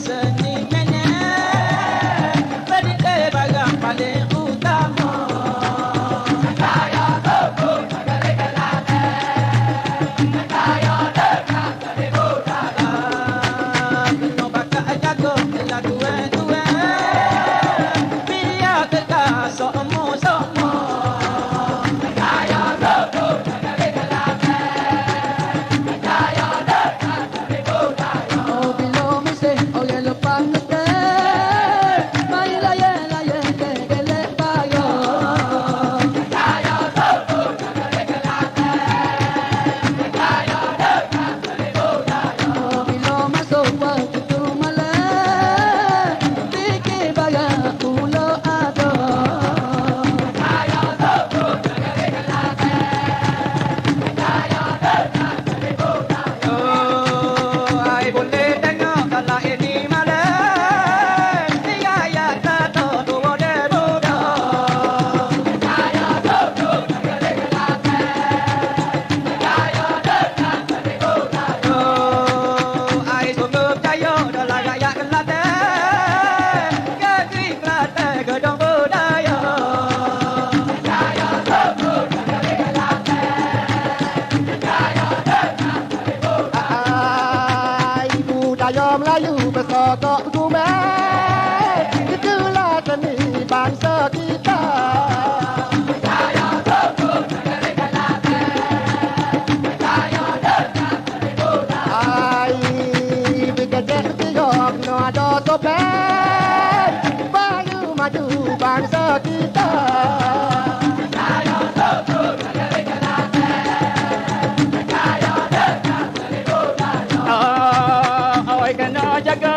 say. ายอมลาอยู่ไปสอต่อดูแม่ที่ดื้อลาตนีบางเซอร์ที่ตา Ay, bigger than the yard, no, I don't రాజగా